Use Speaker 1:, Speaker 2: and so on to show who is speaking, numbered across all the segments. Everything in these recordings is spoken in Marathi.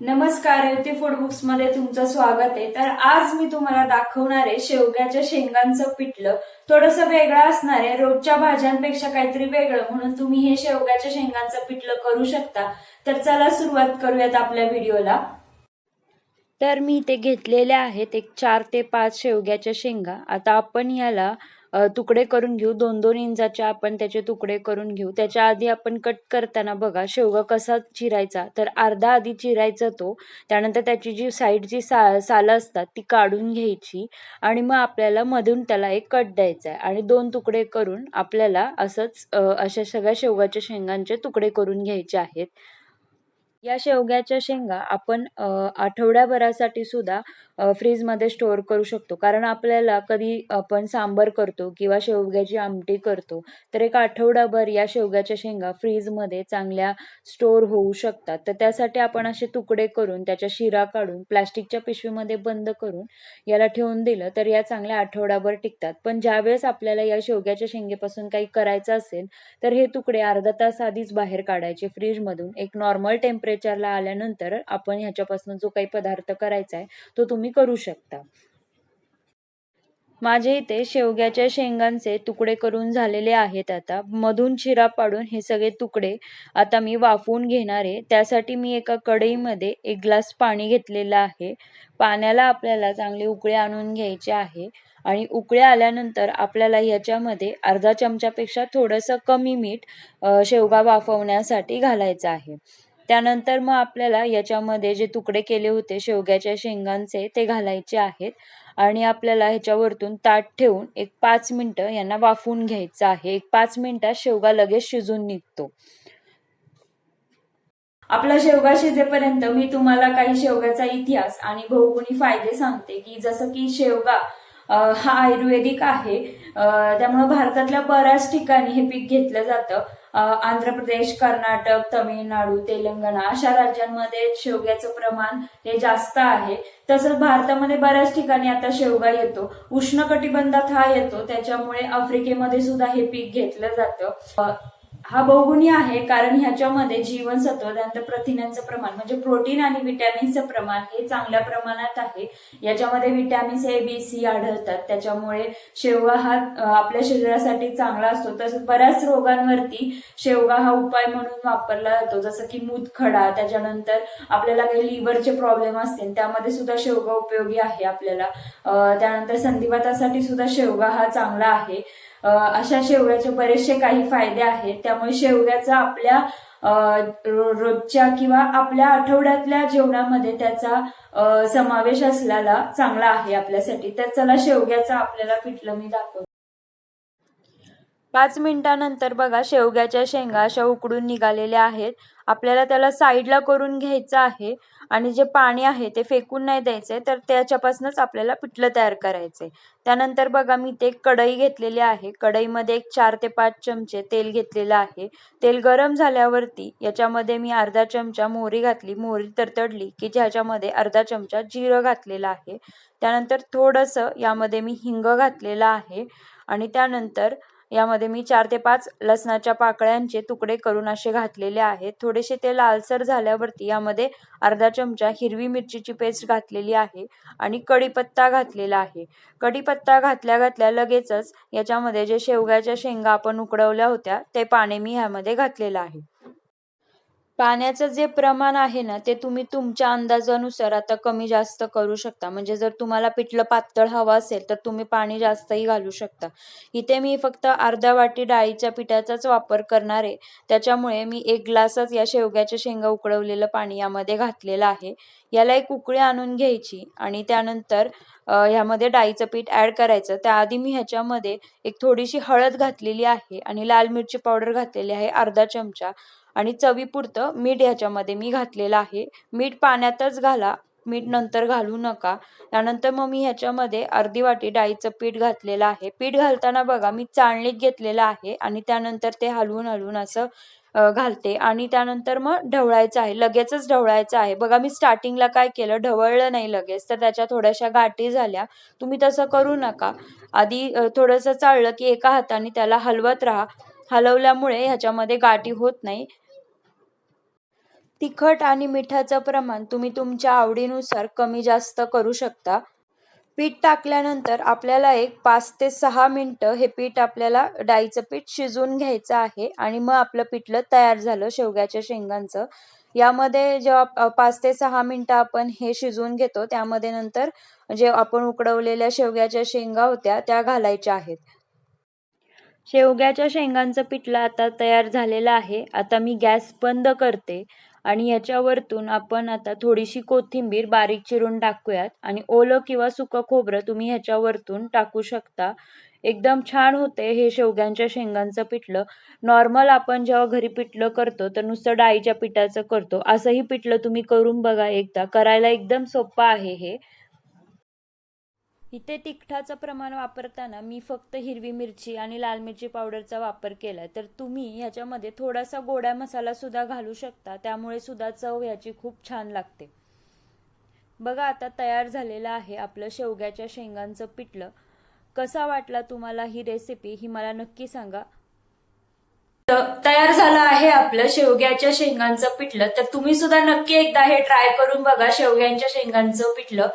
Speaker 1: नमस्कार युती फूड बुक्समध्ये तुमचं स्वागत आहे. तर आज मी तुम्हाला दाखवणार आहे शेवग्याच्या शेंगांचं पिठलं. थोडस वेगळं असणार आहे. रोजच्या भाज्यांपेक्षा काहीतरी वेगळं. म्हणून तुम्ही हे शेवग्याच्या शेंगांचं पिठलं करू शकता. तर चला सुरुवात करूयात आपल्या व्हिडिओला. तर मी इथे घेतलेल्या आहेत एक चार ते पाच शेवग्याच्या शेंगा. आता आपण याला तुकडे करून घेऊ. दोन दोन इंचाचे आपण त्याचे तुकडे करून घेऊ. त्याच्या आधी आपण कट करताना बघा शेवगा कसा चिरायचा. तर अर्धा आधी चिरायचा तो. त्यानंतर त्याची जी साईडची सा सालं असतात ती काढून घ्यायची. आणि मग आपल्याला मधून त्याला एक कट द्यायचा आहे. आणि दोन तुकडे करून आपल्याला असंच अशा सगळ्या शेवगाच्या शेंगांचे तुकडे करून घ्यायचे आहेत. या शेवग्याच्या शेंगा आपण आठवड्याभरासाठी सुद्धा फ्रीजमध्ये स्टोअर करू शकतो. कारण आपल्याला कधी आपण सांबर करतो किंवा शेवग्याची आमटी करतो तर एक आठवडाभर या शेवग्याच्या शेंगा फ्रीजमध्ये चांगल्या स्टोअर होऊ शकतात. तर त्यासाठी आपण असे तुकडे करून त्याच्या शिरा काढून प्लॅस्टिकच्या पिशवीमध्ये बंद करून याला ठेवून दिलं तर या चांगल्या आठवडाभर टिकतात. पण ज्यावेळेस आपल्याला या शेवग्याच्या शेंगेपासून काही करायचं असेल तर हे तुकडे अर्धा तास आधीच बाहेर काढायचे फ्रीजमधून. एक नॉर्मल टेम्परेचरला आल्यानंतर आपण ह्याच्यापासून जो काही पदार्थ करायचा आहे तो तुम्ही करू शकता. माझे इथे शेवग्याच्या शेंगांचे तुकडे करून झालेले आहेत आता. मधून शिरा पाडून हे सगळे तुकडे आता मी वाफवून घेणार आहे. त्यासाठी मी एका कढईमध्ये एक ग्लास पाणी घेतलेलं आहे. पाण्याला आपल्याला चांगले उकळे आणून घ्यायचे आहे आणि उकळे आल्यानंतर आपल्याला ह्याच्यामध्ये अर्धा चमच्यापेक्षा थोडंसं कमी मीठ शेवगा वाफवण्यासाठी घालायचं आहे. त्यानंतर मग आपल्याला याच्यामध्ये जे तुकडे केले होते शेवग्याच्या शेंगांचे ते घालायचे आहेत. आणि आपल्याला ह्याच्यावरतून ताट ठेवून एक पाच मिनटं यांना वाफवून घ्यायचं आहे. एक पाच मिनिटात शेवगा लगेच शिजून निघतो. आपला शेवगा शिजेपर्यंत मी तुम्हाला काही शेवग्याचा इतिहास आणि बहुगुणी फायदे सांगते की जसं की शेवगा हा आयुर्वेदिक आहे. त्यामुळे त्यामुळं भारतातल्या बऱ्याच ठिकाणी हे पीक घेतलं जातं. आंध्र प्रदेश कर्नाटक तमिळनाडू तेलंगणा अशा राज्यांमध्ये शेवग्याचं प्रमाण हे जास्त आहे. तसंच भारतामध्ये बऱ्याच ठिकाणी आता शेवगा येतो. उष्ण कटिबंधात हा येतो. त्याच्यामुळे आफ्रिकेमध्ये सुद्धा हे पीक घेतलं जातं. हा बहुगुणी आहे कारण ह्याच्यामध्ये जीवनसत्व त्यानंतर प्रथिनांचं प्रमाण म्हणजे प्रोटीन आणि विटॅमिनचं प्रमाण हे चांगल्या प्रमाणात आहे. याच्यामध्ये विटॅमिन्स ए बी सी आढळतात. त्याच्यामुळे शेवगा हा आपल्या शरीरासाठी चांगला असतो. तसंच बऱ्याच रोगांवरती शेवगा हा उपाय म्हणून वापरला जातो. जसं की मूतखडा त्याच्यानंतर आपल्याला काही लिव्हरचे प्रॉब्लेम असतील त्यामध्ये सुद्धा शेवगा उपयोगी आहे आपल्याला. त्यानंतर संधिवातासाठी सुद्धा शेवगा हा चांगला आहे. अशा शेवग्याचे बरेचसे काही फायदे आहेत. त्यामुळे शेवग्याचा आपल्या अ, रोजच्या किंवा आपल्या आठवड्यातल्या जेवणामध्ये त्याचा समावेश असलेला चांगला आहे आपल्यासाठी. तर चला शेवग्याचा आपल्याला पिठलं मी दाखवतो. पाच मिनिटानंतर बघा शेवग्याच्या शेंगा अशा उकडून निघालेल्या आहेत. आपल्याला त्याला साईडला करून घ्यायचं आहे आणि जे पाणी आहे ते फेकून नाही द्यायचं आहे तर त्याच्यापासूनच आपल्याला पिठलं तयार करायचंय. त्यानंतर बघा मी ते एक कढई घेतलेली आहे. कढईमध्ये एक चार ते पाच चमचे तेल घेतलेलं आहे. तेल गरम झाल्यावरती याच्यामध्ये मी अर्धा चमचा मोहरी घातली. मोहरी तरतडली की ज्याच्यामध्ये अर्धा चमचा जिरं घातलेलं आहे. त्यानंतर थोडंसं यामध्ये मी हिंग घातलेलं आहे आणि त्यानंतर यामध्ये मी चार ते पाच लसणाच्या पाकळ्यांचे तुकडे करून असे घातलेले आहेत. थोडेसे ते लालसर झाल्यावरती यामध्ये अर्धा चमचा हिरवी मिरचीची पेस्ट घातलेली आहे आणि कढीपत्ता घातलेला आहे. कढीपत्ता घातल्या घातल्या लगेचच याच्यामध्ये जे शेवग्याच्या शेंगा आपण उकडवल्या होत्या ते पाणी मी ह्यामध्ये घातलेलं आहे. पाण्याचं जे प्रमाण आहे ना ते तुम्ही तुमच्या अंदाजानुसार आता कमी जास्त करू शकता. म्हणजे जर तुम्हाला पिठलं पातळ हवं असेल तर तुम्ही पाणी जास्तही घालू शकता. इथे मी फक्त अर्धा वाटी डाळीच्या पिठाचाच वापर करणार आहे. त्याच्यामुळे मी एक ग्लासच या शेवग्याच्या शेंगा उकडवलेलं पाणी यामध्ये घातलेलं आहे. याला एक उकळी आणून घ्यायची आणि त्यानंतर ह्यामध्ये डाळीचं पीठ ॲड करायचं. त्याआधी मी ह्याच्यामध्ये एक थोडीशी हळद घातलेली आहे आणि लाल मिरची पावडर घातलेली आहे अर्धा चमचा. आणि चवीपुरतं मीठ ह्याच्यामध्ये मी घातलेलं आहे. मीठ पाण्यातच घाला. मीठ नंतर घालू नका. त्यानंतर मग मी ह्याच्यामध्ये अर्धी वाटी डाळीचं पीठ घातलेलं आहे. पीठ घालताना बघा मी चाळणीत घेतलेलं आहे आणि त्यानंतर ते हलवून हलवून असं घालते. आणि त्यानंतर मग ढवळायचं आहे. लगेचच ढवळायचं आहे. बघा मी स्टार्टिंगला काय केलं? ढवळलं नाही लगेच. तर त्याच्या थोड्याशा गाठी झाल्या. तुम्ही तसं करू नका. आधी थोडंसं चाळलं की एका हाताने त्याला हलवत राहा. हलवल्यामुळे ह्याच्यामध्ये गाठी होत नाही. तिखट आणि मिठाचं प्रमाण तुम्ही तुमच्या आवडीनुसार कमी जास्त करू शकता. पीठ टाकल्यानंतर आपल्याला एक पाच ते सहा मिनटं हे पीठ आपल्याला डाळीचं पीठ शिजवून घ्यायचं आहे आणि मग आपलं पिठलं तयार झालं शेवग्याच्या शेंगांचं. यामध्ये जेव्हा पाच ते सहा मिनटं आपण हे शिजवून घेतो त्यामध्ये नंतर जे आपण उकडवलेल्या शेवग्याच्या शेंगा होत्या त्या घालायच्या आहेत. शेवग्याच्या शेंगांचं पिठलं आता तयार झालेलं आहे. आता मी गॅस बंद करते. आणि याच्यावरतून आपण आता थोडीशी कोथिंबीर बारीक चिरून टाकूयात. आणि ओलं किंवा सुकं खोबरं तुम्ही ह्याच्यावरतून टाकू शकता. एकदम छान होते हे शेवग्यांच्या शेंगांचं पिठलं. नॉर्मल आपण जेव्हा घरी पिठलं करतो तर नुसतं डाळीच्या पिठाचं करतो. असंही पिठलं तुम्ही करून बघा एकदा. करायला एकदम सोपं आहे हे. इथे तिखटाचं प्रमाण वापरताना मी फक्त हिरवी मिरची आणि लाल मिरची पावडरचा वापर केलाय. तर तुम्ही ह्याच्यामध्ये थोडासा गोडा मसाला सुद्धा घालू शकता. त्यामुळे सुद्धा चव ह्याची खूप छान लागते. बघा आता तयार झालेलं आहे आपलं शेवग्याच्या शेंगांचं पिठलं. कसा वाटला तुम्हाला ही रेसिपी ही मला नक्की सांगा. तयार झालं आहे आपलं शेवग्याच्या शेंगांचं पिठलं. तर तुम्ही सुद्धा नक्की एकदा हे ट्राय करून बघा शेवग्यांच्या शेंगांचं पिठलं.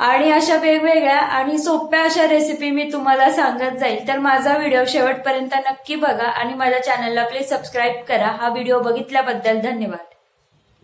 Speaker 1: आणि अशा वेगवेगळ्या आणि सोप्या अशा रेसिपी मी तुम्हाला सांगत जाईल. तर माझा व्हिडिओ शेवटपर्यंत नक्की बघा आणि माझ्या चॅनलला प्लीज सबस्क्राईब करा. हा व्हिडिओ बघितल्याबद्दल धन्यवाद.